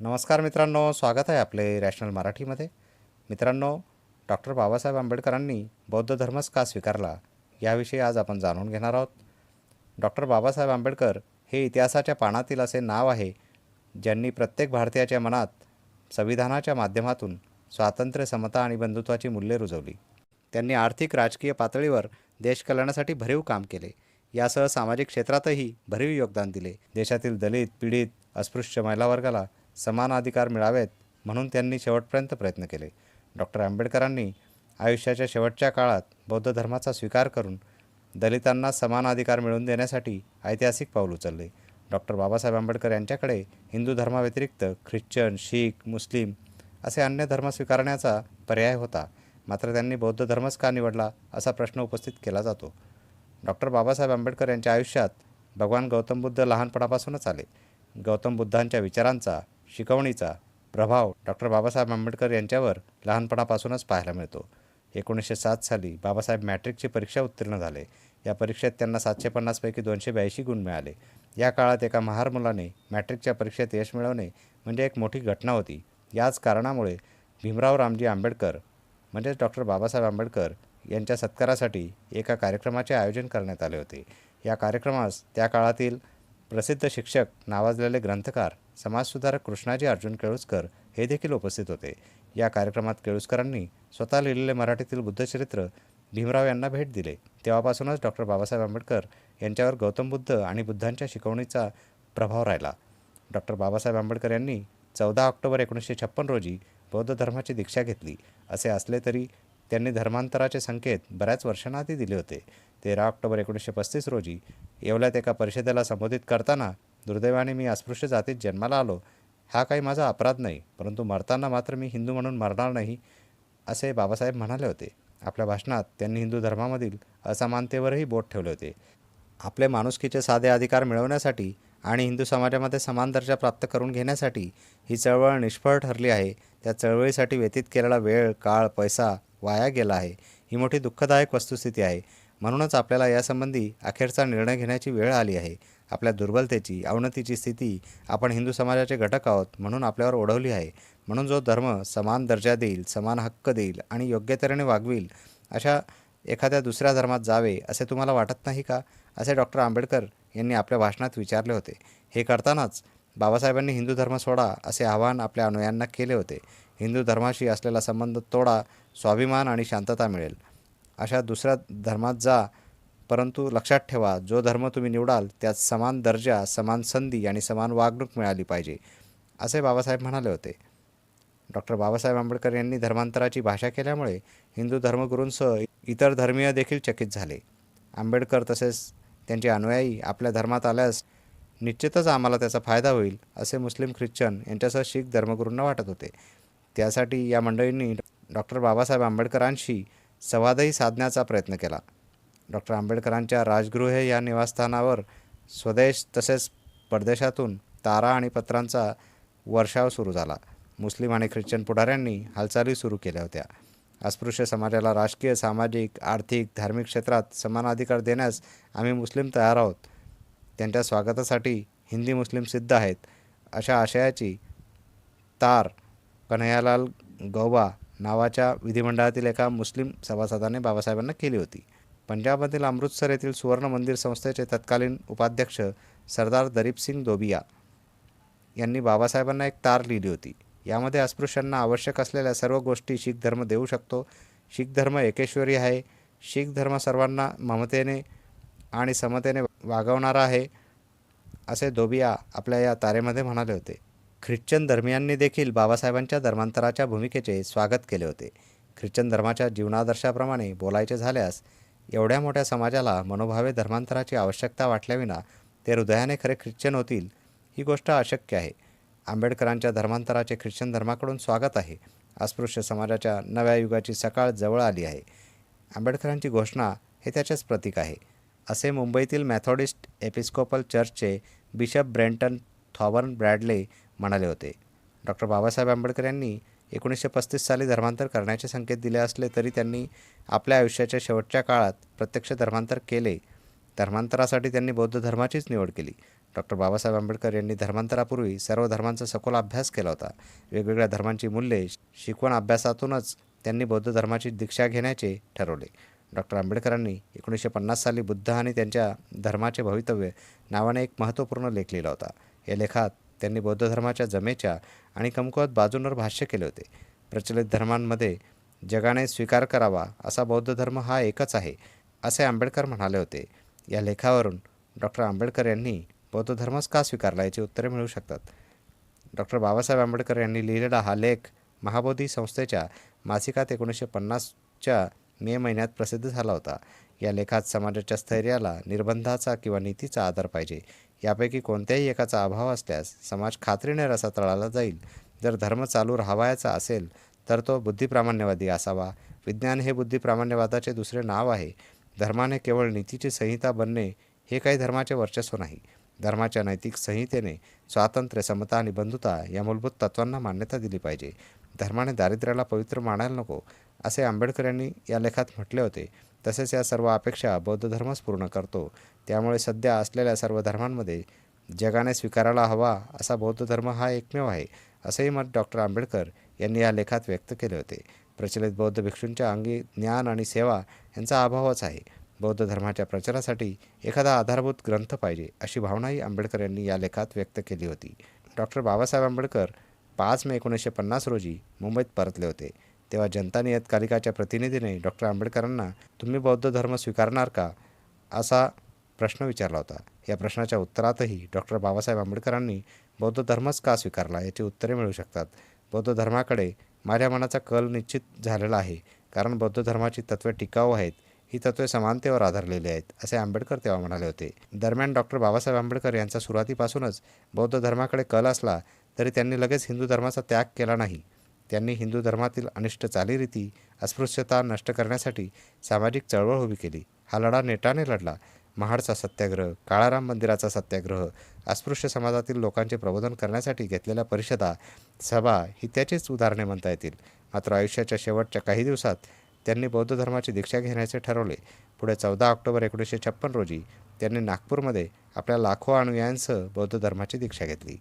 नमस्कार मित्रांनो स्वागत आहे आपले रॅशनल मराठीमध्ये. मित्रांनो डॉक्टर बाबासाहेब आंबेडकरांनी बौद्ध धर्मच का स्वीकारला याविषयी आज आपण जाणून घेणार आहोत. डॉक्टर बाबासाहेब आंबेडकर हे इतिहासाच्या पानातील असे नाव आहे ज्यांनी प्रत्येक भारतीयाच्या मनात संविधानाच्या माध्यमातून स्वातंत्र्य समता आणि बंधुत्वाची मूल्ये रुजवली. त्यांनी आर्थिक राजकीय पातळीवर देश कल्याणासाठी भरीव काम केले. यासह सामाजिक क्षेत्रातही भरीव योगदान दिले. देशातील दलित पीडित अस्पृश्य महिला वर्गाला समान अधिकार मिळावेत म्हणून त्यांनी शेवटपर्यंत प्रयत्न केले. डॉक्टर आंबेडकरांनी आयुष्याच्या शेवटच्या काळात बौद्ध धर्माचा स्वीकार करून दलितांना समान अधिकार मिळवून देण्यासाठी ऐतिहासिक पाऊल उचलले. डॉक्टर बाबासाहेब आंबेडकर यांच्याकडे हिंदू धर्माव्यतिरिक्त ख्रिश्चन शीख मुस्लिम असे अन्य धर्म स्वीकारण्याचा पर्याय होता. मात्र त्यांनी बौद्ध धर्मच का निवडला असा प्रश्न उपस्थित केला जातो. डॉक्टर बाबासाहेब आंबेडकर यांच्या आयुष्यात भगवान गौतम बुद्ध लहानपणापासूनच आले. गौतम बुद्धांच्या विचारांचा शिकवणीचा प्रभाव डॉक्टर बाबासाहेब आंबेडकर यांच्यावर लहानपणापासूनच पाहायला मिळतो. एकोणीसशे सात साली बाबासाहेब मॅट्रिकची परीक्षा उत्तीर्ण झाले. या परीक्षेत त्यांना सातशे पन्नासपैकी दोनशे ब्याऐंशी गुण मिळाले. या काळात एका महार मुलाने मॅट्रिकच्या परीक्षेत यश मिळवणे म्हणजे एक मोठी घटना होती. याच कारणामुळे भीमराव रामजी आंबेडकर म्हणजेच डॉक्टर बाबासाहेब आंबेडकर यांच्या सत्कारासाठी एका कार्यक्रमाचे आयोजन करण्यात आले होते. या कार्यक्रमास त्या काळातील प्रसिद्ध शिक्षक नावाजलेले ग्रंथकार समाजसुधारक कृष्णाजी अर्जुन केळुसकर हे देखील उपस्थित होते. या कार्यक्रमात केळुसकरांनी स्वतः लिहिलेले मराठीतील बुद्धचरित्र भीमराव यांना भेट दिले. तेव्हापासूनच डॉक्टर बाबासाहेब आंबेडकर यांच्यावर गौतम बुद्ध आणि बुद्धांच्या शिकवणीचा प्रभाव राहिला. डॉक्टर बाबासाहेब आंबेडकर यांनी चौदा ऑक्टोबर एकोणीसशे छप्पन रोजी बौद्ध धर्माची दीक्षा घेतली. असे असले तरी त्यांनी धर्मांतराचे संकेत बऱ्याच वर्षांआधी दिले होते. तेरा ऑक्टोबर एकोणीसशे पस्तीस रोजी येवल्यात एका परिषदेला संबोधित करताना दुर्दैवाने मी अस्पृश्य जातीत जन्माला आलो. हा काही माझा अपराध नाही परंतु मरताना मात्र मी हिंदू म्हणून मरणार नाही असे बाबासाहेब म्हणाले होते. आपल्या भाषणात त्यांनी हिंदू धर्मामधील असमानतेवरही बोट ठेवले होते. आपले माणुसकीचे साधे अधिकार मिळवण्यासाठी आणि हिंदू समाजामध्ये समान दर्जा प्राप्त करून घेण्यासाठी ही चळवळ निष्फळ ठरली आहे. त्या चळवळीसाठी व्यतीत केलेला वेळ काळ पैसा वाया गेला आहे. ही मोठी दुःखदायक वस्तुस्थिती आहे. म्हणूनच आपल्याला यासंबंधी अखेरचा निर्णय घेण्याची वेळ आली आहे. आपल्या दुर्बलतेची अवनतीची स्थिती आपण हिंदू समाजाचे घटक आहोत म्हणून आपल्यावर ओढवली आहे. म्हणून जो धर्म समान दर्जा देईल समान हक्क देईल आणि योग्य तऱ्हेने वागविल अशा एखाद्या दुसऱ्या धर्मात जावे असे तुम्हाला वाटत नाही का? असे डॉक्टर आंबेडकर यांनी आपल्या भाषणात विचारले होते. हे करतानाच बाबासाहेबांनी हिंदू धर्म सोडा असे आवाहन आपल्या अनुयांना केले होते. हिंदू धर्माशी असलेला संबंध तोडा स्वाभिमान आणि शांतता मिळेल. अशा दुसऱ्या धर्मात जा परंतु लक्षात ठेवा जो धर्म तुम्ही निवडाल त्यात समान दर्जा समान संधी आणि समान वागणूक मिळाली पाहिजे असे बाबासाहेब म्हणाले होते. डॉक्टर बाबासाहेब आंबेडकर यांनी धर्मांतराची भाषा केल्यामुळे हिंदू धर्मगुरूंसह इतर धर्मीय देखील चकित झाले. आंबेडकर तसेच त्यांचे अनुयायी आपल्या धर्मात आल्यास निश्चितच आम्हाला त्याचा फायदा होईल असे मुस्लिम ख्रिश्चन यांच्यासह शीख धर्मगुरूंना वाटत होते. त्यासाठी या मंडळींनी डॉक्टर बाबासाहेब आंबेडकरांशी संवादही साधण्याचा प्रयत्न केला. डॉक्टर आंबेडकरांच्या राजगृह या निवासस्थानावर स्वदेश तसेच परदेशातून तारा आणि पत्रांचा वर्षाव सुरू झाला. मुस्लिम आणि ख्रिश्चन पुढाऱ्यांनी हालचाली सुरू केल्या होत्या. अस्पृश्य समाजाला राजकीय सामाजिक आर्थिक धार्मिक क्षेत्रात समान अधिकार देण्यास आम्ही मुस्लिम तयार आहोत. त्यांच्या स्वागतासाठी हिंदी मुस्लिम सिद्ध आहेत अशा आशयाची तार कन्हैयालाल गौबा नावाच्या विधिमंडळातील एका मुस्लिम सभासदाने बाबासाहेबांना केली होती. पंजाबमधील अमृतसर येथील सुवर्ण मंदिर संस्थेचे तत्कालीन उपाध्यक्ष सरदार दरीपसिंग दोबिया यांनी बाबासाहेबांना एक तार लिहिली होती. यामध्ये अस्पृश्यांना आवश्यक असलेल्या सर्व गोष्टी शीख धर्म देऊ शकतो. शीख धर्म एकेश्वरी आहे. शीख धर्म सर्वांना ममतेने आणि समतेने वागवणारा आहे असे दोबिया आपल्या या तारेमध्ये म्हणाले होते. ख्रिश्चन धर्मियांनी देखील बाबासाहेबांच्या धर्मांतराच्या भूमिकेचे स्वागत केले होते. ख्रिश्चन धर्माच्या जीवनादर्शाप्रमाणे बोलायचे झाल्यास एवढ्या मोठ्या समाजाला मनोभावे धर्मांतराची आवश्यकता वाटल्याविना ते हृदयाने खरे ख्रिश्चन होतील ही गोष्ट अशक्य आहे. आंबेडकरांच्या धर्मांतराचे ख्रिश्चन धर्माकडून स्वागत आहे अस्पृश्य समाजाच्या नव्या युगाची सकाळ जवळ आली आहे. आंबेडकरांची घोषणा हे त्याचेच प्रतीक आहे. असे मुंबईतील मॅथोडिस्ट एपिस्कोपल चर्चचे बिशप ब्रेंटन थॉबर्न ब्रॅडले म्हणाले होते. डॉक्टर बाबासाहेब आंबेडकर यांनी एकोणीसशे पस्तीस साली धर्मांतर करण्याचे संकेत दिले असले तरी त्यांनी आपल्या आयुष्याच्या शेवटच्या काळात प्रत्यक्ष धर्मांतर केले. धर्मांतरासाठी त्यांनी बौद्ध धर्माचीच निवड केली. डॉक्टर बाबासाहेब आंबेडकर यांनी धर्मांतरापूर्वी सर्व धर्मांचा सखोल अभ्यास केला होता. वेगवेगळ्या धर्मांची मूल्ये शिकवण अभ्यासातूनच त्यांनी बौद्ध धर्माची दीक्षा घेण्याचे ठरवले. डॉक्टर आंबेडकरांनी एकोणीसशे पन्नास साली बुद्ध आणि त्यांच्या धर्माचे भवितव्य नावाने एक महत्त्वपूर्ण लेख लिहिला होता. या लेखात त्यांनी बौद्ध धर्माच्या जमेच्या आणि कमकुवत बाजूंवर भाष्य केले होते. प्रचलित धर्मांमध्ये जगाने स्वीकार करावा असा बौद्ध धर्म हा एकच आहे असे आंबेडकर म्हणाले होते. या लेखावरून डॉक्टर आंबेडकर यांनी बौद्ध धर्मच का स्वीकारला याची उत्तरे मिळू शकतात? डॉक्टर बाबासाहेब आंबेडकर यांनी लिहिलेला हा लेख महाबोधी संस्थेच्या मासिकात एकोणीसशे पन्नासच्या मे महिन्यात प्रसिद्ध झाला होता. या लेखात समाजाच्या स्थैर्याला निर्बंधाचा किंवा नीतीचा आधार पाहिजे यापैकी कोणत्याही एकाचा अभाव असल्यास समाज खात्रीने रसा तळाला जाईल. जर धर्म चालू राहावायचा असेल तर तो बुद्धिप्रामाण्यवादी असावा. विज्ञान हे बुद्धिप्रामाण्यवादाचे दुसरे नाव आहे. धर्माने केवळ नीतीची संहिता बनणे हे काही धर्माचे वर्चस्व नाही. धर्माच्या नैतिक संहितेने स्वातंत्र्य समता आणि बंधुता या मूलभूत तत्वांना मान्यता दिली पाहिजे. धर्माने दारिद्र्याला पवित्र मानायला नको असे आंबेडकर यांनी या लेखात म्हटले होते. तसेच या सर्व अपेक्षा बौद्ध धर्मच पूर्ण करतो. त्यामुळे सध्या असलेल्या सर्व धर्मांमध्ये जगाने स्वीकारायला हवा असा बौद्ध धर्म हा एकमेव आहे असेही मत डॉक्टर आंबेडकर यांनी या लेखात व्यक्त केले होते. प्रचलित बौद्ध भिक्षूंच्या अंगी ज्ञान आणि सेवा यांचा अभावच आहे. बौद्ध धर्माच्या प्रचारासाठी एखादा आधारभूत ग्रंथ पाहिजे अशी भावनाही आंबेडकर यांनी या लेखात व्यक्त केली होती. डॉक्टर बाबासाहेब आंबेडकर पाच मे एकोणीसशे पन्नास रोजी मुंबईत परतले होते. तेव्हा जनता नियतकालिकाच्या प्रतिनिधीने डॉक्टर आंबेडकरांना तुम्ही बौद्ध धर्म स्वीकारणार का? असा प्रश्न विचारला होता. या प्रश्नाच्या उत्तरातही डॉक्टर बाबासाहेब आंबेडकरांनी बौद्ध धर्मच का स्वीकारला? याची उत्तरे मिळू शकतात. बौद्ध धर्माकडे माझ्या मनाचा कल निश्चित झालेला आहे कारण बौद्ध धर्माची तत्त्वे टिकाऊ आहेत ही तत्त्वे समानतेवर आधारलेली आहेत असे आंबेडकर तेव्हा म्हणाले होते. दरम्यान डॉक्टर बाबासाहेब आंबेडकर यांचा सुरुवातीपासूनच बौद्ध धर्माकडे कल असला तरी त्यांनी लगेच हिंदू धर्माचा त्याग केला नाही. त्यांनी हिंदू धर्मातील अनिष्ट चालीरीती अस्पृश्यता नष्ट करण्यासाठी सामाजिक चळवळ उभी केली. हा लढा नेटाने लढला. महाडचा सत्याग्रह काळाराम मंदिराचा सत्याग्रह अस्पृश्य समाजातील लोकांचे प्रबोधन करण्यासाठी घेतलेल्या परिषदा सभा ही त्याचीच उदाहरणे म्हणता येतील. मात्र आयुष्याच्या शेवटच्या काही दिवसात त्यांनी बौद्ध धर्माची दीक्षा घेण्याचे ठरवले. पुढे चौदा ऑक्टोबर एकोणीसशे छप्पन रोजी त्यांनी नागपूरमध्ये आपल्या लाखो अनुयायांसह बौद्ध धर्माची दीक्षा घेतली.